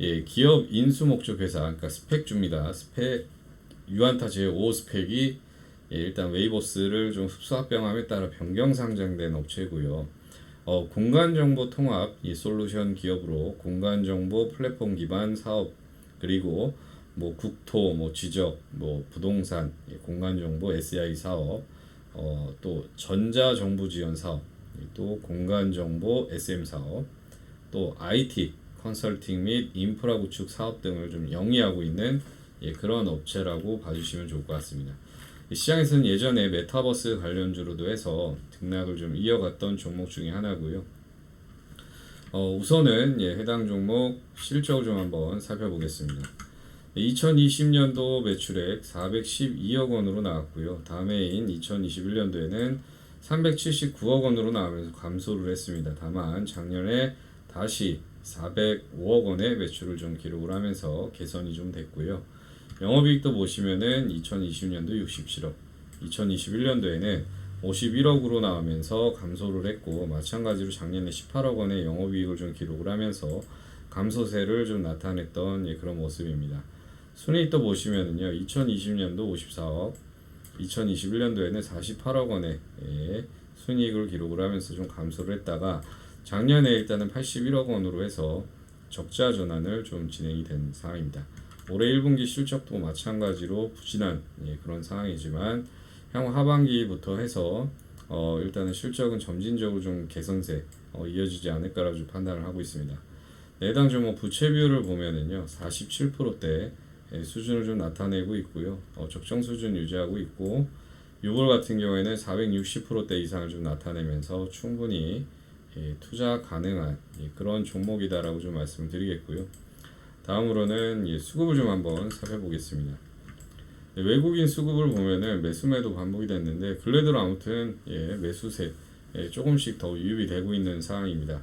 예, 기업 인수 목적 회사, 그러니까 스펙주입니다. 스펙 유한타 제5 스펙이 예, 일단 웨이버스를 좀 흡수합병함에 따라 변경 상장된 업체고요. 어, 공간 정보 통합 이 솔루션 기업으로 공간 정보 플랫폼 기반 사업 그리고 뭐 국토, 뭐 지적, 뭐 부동산, 예, 공간 정보 SI 사업, 어, 또 전자 정부 지원 사업, 예, 또 공간 정보 SM 사업, 또 IT 컨설팅 및 인프라 구축 사업 등을 좀 영위하고 있는 예, 그런 업체라고 봐주시면 좋을 것 같습니다. 이 시장에서는 예전에 메타버스 관련주로도 해서 등락을 좀 이어갔던 종목 중에 하나고요. 어, 우선은 예, 해당 종목 실적을 좀 한번 살펴보겠습니다. 2020년도 매출액 412억 원으로 나왔고요. 다음 해인 2021년도에는 379억 원으로 나오면서 감소를 했습니다. 다만 작년에 다시 405억 원의 매출을 좀 기록을 하면서 개선이 좀 됐고요. 영업이익도 보시면은 2020년도 67억, 2021년도에는 51억으로 나오면서 감소를 했고 마찬가지로 작년에 18억 원의 영업이익을 좀 기록을 하면서 감소세를 좀 나타냈던 예, 그런 모습입니다. 순이익도 보시면은요 2020년도 54억, 2021년도에는 48억 원의 예, 순이익을 기록을 하면서 좀 감소를 했다가 작년에 일단은 81억 원으로 해서 적자 전환을 좀 진행이 된 상황입니다. 올해 1분기 실적도 마찬가지로 부진한 예, 그런 상황이지만 향후 하반기부터 해서 어, 일단은 실적은 점진적으로 좀 개선세 어, 이어지지 않을까라고 좀 판단을 하고 있습니다. 해당 종목 부채 비율을 보면은요 47%대 예, 수준을 좀 나타내고 있고요. 어, 적정 수준 유지하고 있고 6월 같은 경우에는 460%대 이상을 좀 나타내면서 충분히 예, 투자 가능한 예, 그런 종목이다라고 좀 말씀드리겠고요. 다음으로는 예, 수급을 좀 한번 살펴보겠습니다. 네, 외국인 수급을 보면은 매수매도 반복이 됐는데 근래 들어 아무튼 예, 매수세 예, 조금씩 더 유입이 되고 있는 상황입니다.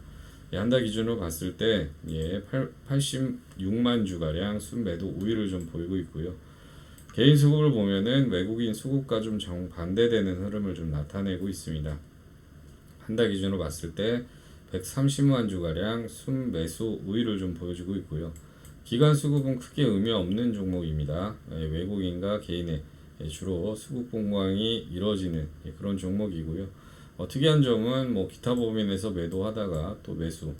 예, 한달 기준으로 봤을 때 예, 8, 86만 주가량 순매도 우위를 좀 보이고 있고요. 개인 수급을 보면은 외국인 수급과 좀 정반대되는 흐름을 좀 나타내고 있습니다. 한 달 기준으로 봤을 때 130만 주가량 순매수 우위를 좀 보여주고 있고요. 기관 수급은 크게 의미 없는 종목입니다. 예, 외국인과 개인의 예, 주로 수급 공방이 이루어지는 예, 그런 종목이고요. 어, 특이한 점은 뭐 기타 범위에서 매도하다가 또 매수,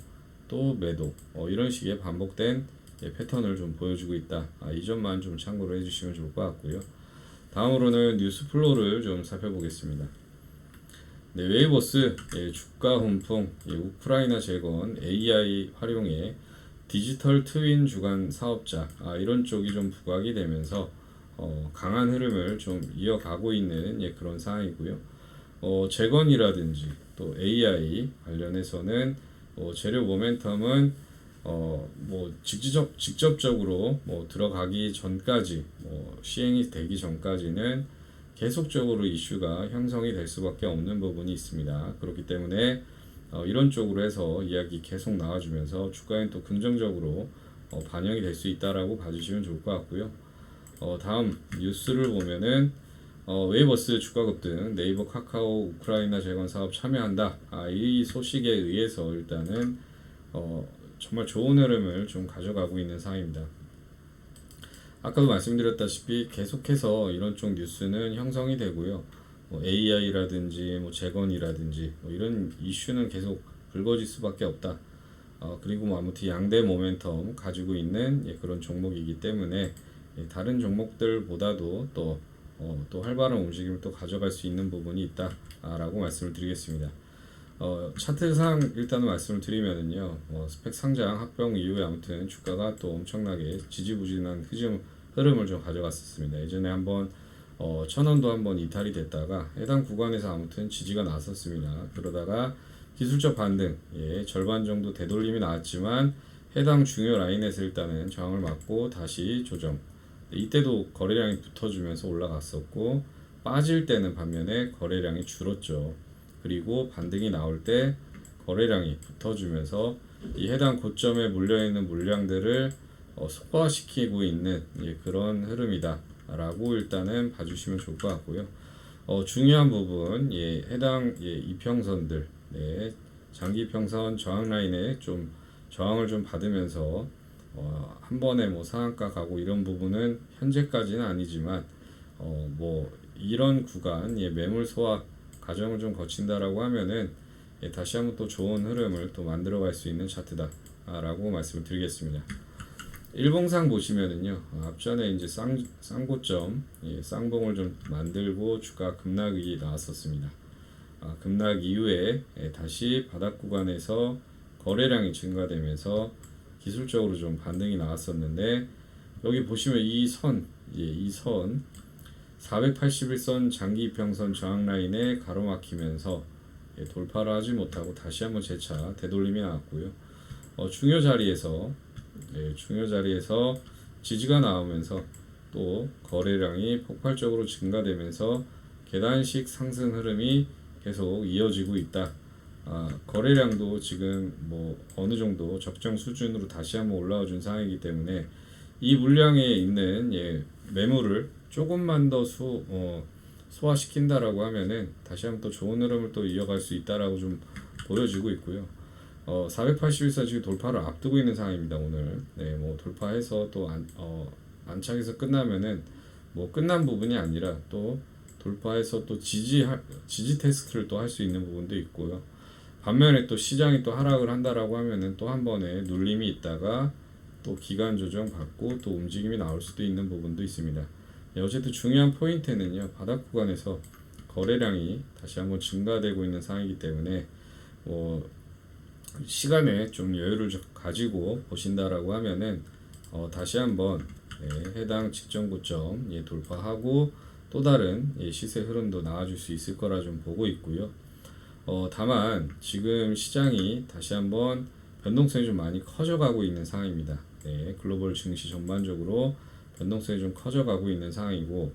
또 매도 어, 이런 식의 반복된 예, 패턴을 좀 보여주고 있다. 아, 이 점만 좀 참고로 해주시면 좋을 것 같고요. 다음으로는 뉴스 플로우를 좀 살펴보겠습니다. 네, 웨이버스 예, 주가 훈풍, 예, 우크라이나 재건, AI 활용에 디지털 트윈 주간 사업자 아, 이런 쪽이 좀 부각이 되면서 어, 강한 흐름을 좀 이어가고 있는 예, 그런 상황이고요. 어, 재건이라든지 또 AI 관련해서는 어, 재료 모멘텀은 어, 뭐 직접 직접적으로 뭐 들어가기 전까지 뭐 시행이 되기 전까지는 계속적으로 이슈가 형성이 될 수밖에 없는 부분이 있습니다. 그렇기 때문에 어, 이런 쪽으로 해서 이야기 계속 나와주면서 주가엔 또 긍정적으로 어, 반영이 될 수 있다라고 봐주시면 좋을 것 같고요. 어, 다음 뉴스를 보면은 어, 웨이버스 주가 급등, 네이버 카카오 우크라이나 재건 사업 참여한다. 아, 이 소식에 의해서 일단은 어, 정말 좋은 흐름을 좀 가져가고 있는 상황입니다. 아까도 말씀드렸다시피 계속해서 이런 쪽 뉴스는 형성이 되고요. 뭐 AI라든지 뭐 재건이라든지 뭐 이런 이슈는 계속 불거질 수밖에 없다. 어, 그리고 뭐 아무튼 양대 모멘텀 가지고 있는 예, 그런 종목이기 때문에 예, 다른 종목들보다도 또, 어, 또 활발한 움직임을 또 가져갈 수 있는 부분이 있다라고 말씀을 드리겠습니다. 어, 차트상 일단은 말씀을 드리면은요, 어, 스펙 상장 합병 이후에 아무튼 주가가 또 엄청나게 지지부진한 흐름, 흐름을 좀 가져갔었습니다. 예전에 한번 어, 천원도 한번 이탈이 됐다가 해당 구간에서 아무튼 지지가 나섰습니다. 그러다가 기술적 반등, 예, 절반 정도 되돌림이 나왔지만 해당 중요 라인에서 일단은 저항을 맞고 다시 조정. 이때도 거래량이 붙어주면서 올라갔었고 빠질 때는 반면에 거래량이 줄었죠. 그리고 반등이 나올 때 거래량이 붙어주면서 이 해당 고점에 몰려 있는 물량들을 어, 소화시키고 있는 예, 그런 흐름이다 라고 일단은 봐주시면 좋을 것 같고요. 어, 중요한 부분 예, 해당 예, 이평선들 네, 장기 평선 저항 라인에 좀 저항을 좀 받으면서 어, 한 번에 뭐 상한가 가고 이런 부분은 현재까지는 아니지만 어, 뭐 이런 구간 예, 매물 소화 과정을 좀 거친다라고 하면은 예, 다시 한번 또 좋은 흐름을 또 만들어갈 수 있는 차트다라고 말씀을 드리겠습니다. 일봉상 보시면은요 어, 앞전에 이제 쌍 쌍고점 예, 쌍봉을 좀 만들고 주가 급락이 나왔었습니다. 아, 급락 이후에 예, 다시 바닥 구간에서 거래량이 증가되면서 기술적으로 좀 반등이 나왔었는데 여기 보시면 이 선, 예, 이 선 481선 장기 이평선 저항 라인에 가로막히면서 예, 돌파를 하지 못하고 다시 한번 재차 되돌림이 나왔고요. 어, 중요 자리에서 예, 중요 자리에서 지지가 나오면서 또 거래량이 폭발적으로 증가되면서 계단식 상승 흐름이 계속 이어지고 있다. 아, 거래량도 지금 뭐 어느 정도 적정 수준으로 다시 한번 올라와 준 상황이기 때문에 이 물량에 있는 예, 매물을 조금만 더 수, 어, 소화시킨다라고 하면은 다시 한번 또 좋은 흐름을 또 이어갈 수 있다라고 좀 보여지고 있고요. 어, 481선 지금 돌파를 앞두고 있는 상황입니다 오늘. 네, 뭐 돌파해서 또 안, 어, 안착에서 끝나면은 뭐 끝난 부분이 아니라 또 돌파해서 또 지지 지지 테스트를 또 할 수 있는 부분도 있고요. 반면에 또 시장이 또 하락을 한다라고 하면은 또 한 번에 눌림이 있다가 또 기간 조정 받고 또 움직임이 나올 수도 있는 부분도 있습니다. 네, 어쨌든 중요한 포인트는요 바닥 구간에서 거래량이 다시 한번 증가되고 있는 상황이기 때문에 뭐 시간에 좀 여유를 좀 가지고 보신다라고 하면은 어, 다시 한번 예, 해당 직전 고점 예, 돌파하고 또 다른 예, 시세 흐름도 나와줄 수 있을 거라 좀 보고 있고요. 어, 다만 지금 시장이 다시 한번 변동성이 좀 많이 커져가고 있는 상황입니다. 네, 글로벌 증시 전반적으로 변동성이 좀 커져가고 있는 상황이고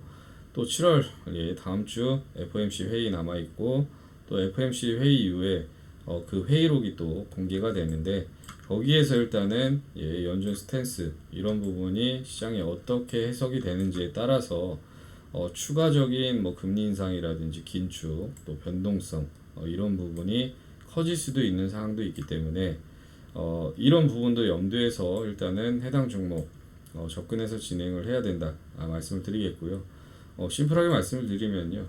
또 7월 예, 다음 주 FOMC 회의 남아 있고 또 FOMC 회의 이후에 어, 그 회의록이 또 공개가 되는데 거기에서 일단은 예, 연준 스탠스 이런 부분이 시장에 어떻게 해석이 되는지에 따라서 어, 추가적인 뭐 금리 인상이라든지 긴축 또 변동성 어, 이런 부분이 커질 수도 있는 상황도 있기 때문에 어, 이런 부분도 염두에서 일단은 해당 종목 어, 접근해서 진행을 해야 된다 아, 말씀을 드리겠고요. 어, 심플하게 말씀을 드리면요.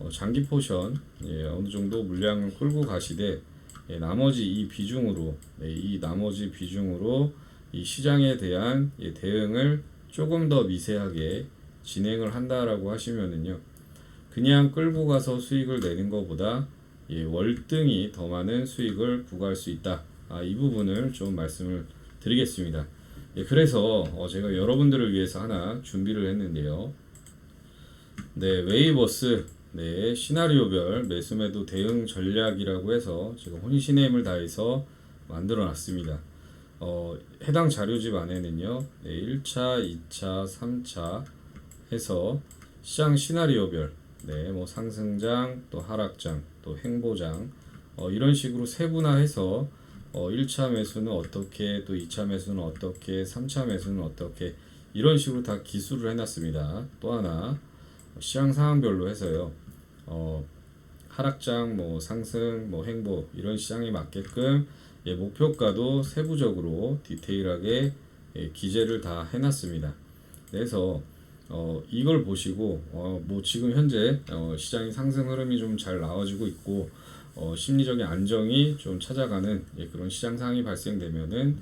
어, 장기 포션 예, 어느 정도 물량을 끌고 가시되 예, 나머지 이 비중으로 네, 이 나머지 비중으로 이 시장에 대한 예, 대응을 조금 더 미세하게 진행을 한다라고 하시면은요 그냥 끌고 가서 수익을 내는 것보다 예, 월등히 더 많은 수익을 구할 수 있다. 아, 이 부분을 좀 말씀을 드리겠습니다. 예, 그래서 어, 제가 여러분들을 위해서 하나 준비를 했는데요. 네, 웨이버스 네, 시나리오별 매수매도 대응 전략이라고 해서 제가 혼신의 힘을 다해서 만들어 놨습니다. 어, 해당 자료집 안에는요, 네, 1차, 2차, 3차 해서 시장 시나리오별, 네, 뭐 상승장, 또 하락장, 또 행보장, 어, 이런 식으로 세분화해서 어, 1차 매수는 어떻게, 또 2차 매수는 어떻게, 3차 매수는 어떻게, 이런 식으로 다 기술을 해놨습니다. 또 하나, 시장 상황별로 해서요. 어, 하락장, 뭐 상승, 뭐 행보 이런 시장에 맞게끔 예, 목표가도 세부적으로 디테일하게 예, 기재를 다 해놨습니다. 그래서 어, 이걸 보시고 어, 뭐 지금 현재 어, 시장의 상승 흐름이 좀 잘 나와지고 있고 어, 심리적인 안정이 좀 찾아가는 예, 그런 시장 상황이 발생되면은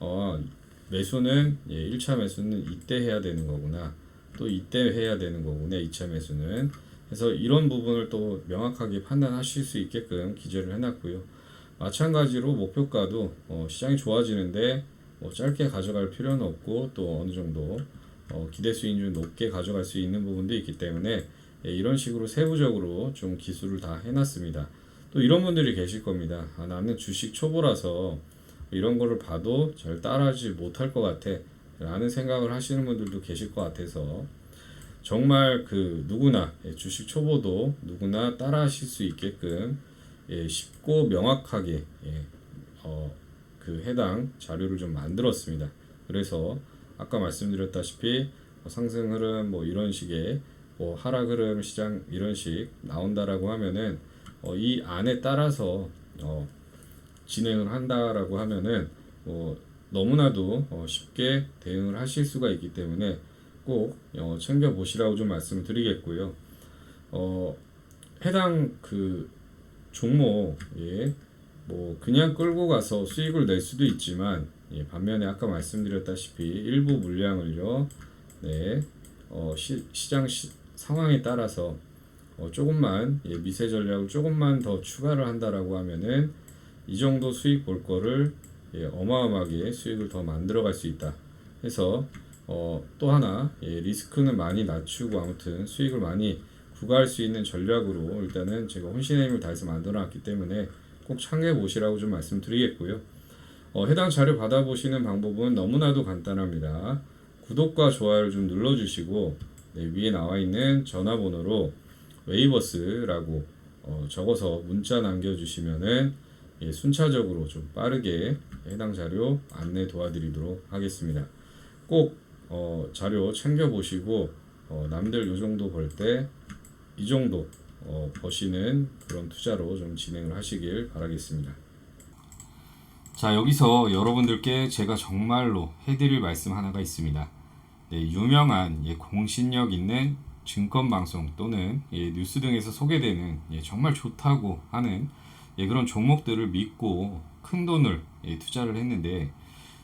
어, 매수는 예, 1차 매수는 이때 해야 되는 거구나. 또 이때 해야 되는 거구나 2차 매수는. 그래서 이런 부분을 또 명확하게 판단하실 수 있게끔 기재를 해놨고요. 마찬가지로 목표가도 어, 시장이 좋아지는데 뭐 짧게 가져갈 필요는 없고 또 어느 정도 어, 기대 수익률 높게 가져갈 수 있는 부분도 있기 때문에 예, 이런 식으로 세부적으로 좀 기술을 다 해놨습니다 또 이런 분들이 계실 겁니다 아, 나는 주식 초보라서 이런 거를 봐도 잘 따라하지 못할 것 같아 라는 생각을 하시는 분들도 계실 것 같아서 정말 그 누구나 예, 주식 초보도 누구나 따라하실 수 있게끔 예, 쉽고 명확하게 예, 어, 그 해당 자료를 좀 만들었습니다. 그래서 아까 말씀드렸다시피 뭐 상승 흐름 뭐 이런 식의 뭐 하락 흐름 시장 이런 식 나온다라고 하면은 어, 이 안에 따라서 어, 진행을 한다라고 하면은 뭐 너무나도 어, 쉽게 대응을 하실 수가 있기 때문에 꼭 어, 챙겨 보시라고 좀 말씀을 드리겠고요. 어, 해당 그 종목에 뭐 그냥 끌고 가서 수익을 낼 수도 있지만 예, 반면에 아까 말씀드렸다시피 일부 물량을요, 네, 어, 시, 시장 시, 상황에 따라서 어, 조금만 예, 미세 전략을 조금만 더 추가를 한다라고 하면은 이 정도 수익 볼 거를 예, 어마어마하게 수익을 더 만들어 갈 수 있다. 해서 어, 또 하나 예, 리스크는 많이 낮추고 아무튼 수익을 많이 구가할 수 있는 전략으로 일단은 제가 혼신의 힘을 다해서 만들어 놨기 때문에 꼭 참고해 보시라고 좀 말씀드리겠고요. 어, 해당 자료 받아보시는 방법은 너무나도 간단합니다. 구독과 좋아요를 좀 눌러주시고 네, 위에 나와 있는 전화번호로 웨이버스라고 어, 적어서 문자 남겨주시면은 예, 순차적으로 좀 빠르게 해당 자료 안내 도와드리도록 하겠습니다. 꼭 어, 자료 챙겨 보시고 어, 남들 요 정도 벌 때 이 정도 어, 버시는 그런 투자로 좀 진행을 하시길 바라겠습니다. 자 여기서 여러분들께 제가 정말로 해드릴 말씀 하나가 있습니다. 네, 유명한 예, 공신력 있는 증권 방송 또는 예, 뉴스 등에서 소개되는 예, 정말 좋다고 하는 예, 그런 종목들을 믿고 큰 돈을 예, 투자를 했는데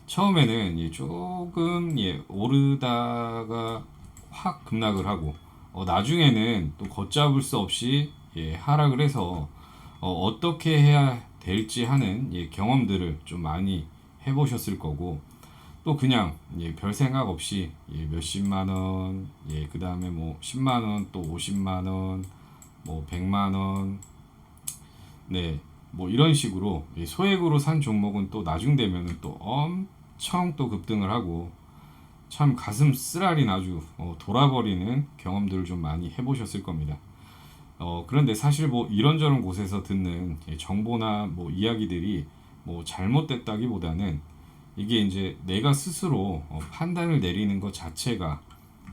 처음에는 예, 조금 예, 오르다가 확 급락을 하고 어, 나중에는 또 걷잡을 수 없이 예, 하락을 해서 어, 어떻게 해야 될지 하는 예, 경험들을 좀 많이 해보셨을 거고 또 그냥 예, 별 생각 없이 예, 몇십만 원, 예, 그 다음에 뭐 10만 원, 또 50만 원, 뭐 100만 원, 네, 뭐 이런 식으로 예, 소액으로 산 종목은 또 나중 되면은 또 엄청 또 급등을 하고 참 가슴 쓰라린 아주 어, 돌아버리는 경험들을 좀 많이 해보셨을 겁니다. 어, 그런데 사실 뭐 이런저런 곳에서 듣는 예, 정보나 뭐 이야기들이 뭐 잘못됐다기보다는 이게 이제 내가 스스로 어, 판단을 내리는 것 자체가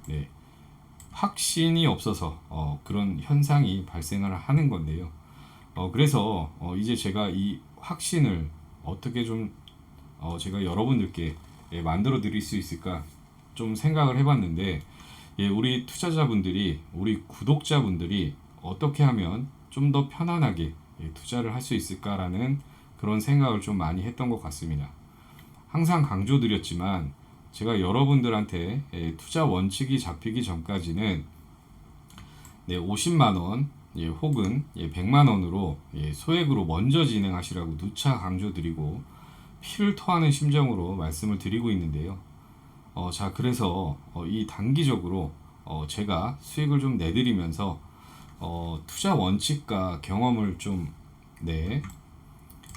네, 확신이 없어서 어, 그런 현상이 발생을 하는 건데요. 어, 그래서 어, 이제 제가 이 확신을 어떻게 좀 어, 제가 여러분들께 예, 만들어 드릴 수 있을까 좀 생각을 해봤는데 예, 우리 투자자분들이 우리 구독자분들이 어떻게 하면 좀 더 편안하게 예, 투자를 할 수 있을까라는 그런 생각을 좀 많이 했던 것 같습니다. 항상 강조드렸지만 제가 여러분들한테 예, 투자 원칙이 잡히기 전까지는 네, 50만 원 예, 혹은 예, 100만 원으로 예, 소액으로 먼저 진행하시라고 누차 강조드리고 피를 토하는 심정으로 말씀을 드리고 있는데요. 어, 자 그래서 어, 이 단기적으로 어, 제가 수익을 좀 내드리면서 어, 투자 원칙과 경험을 좀 네,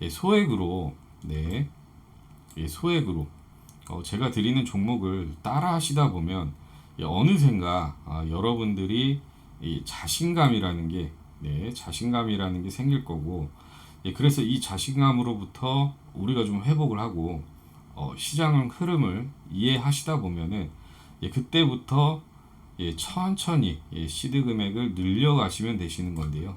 예, 소액으로 네, 예, 소액으로 어, 제가 드리는 종목을 따라 하시다 보면 예, 어느샌가 아, 여러분들이 이 자신감이라는 게 네, 자신감이라는 게 생길 거고 예, 그래서 이 자신감으로부터 우리가 좀 회복을 하고 어, 시장 흐름을 이해하시다 보면은 예, 그때부터 예, 천천히 예, 시드 금액을 늘려가시면 되시는 건데요.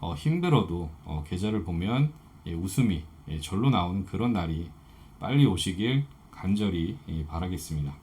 어, 힘들어도 어, 계좌를 보면 예, 웃음이 예, 절로 나오는 그런 날이 빨리 오시길 간절히 예, 바라겠습니다.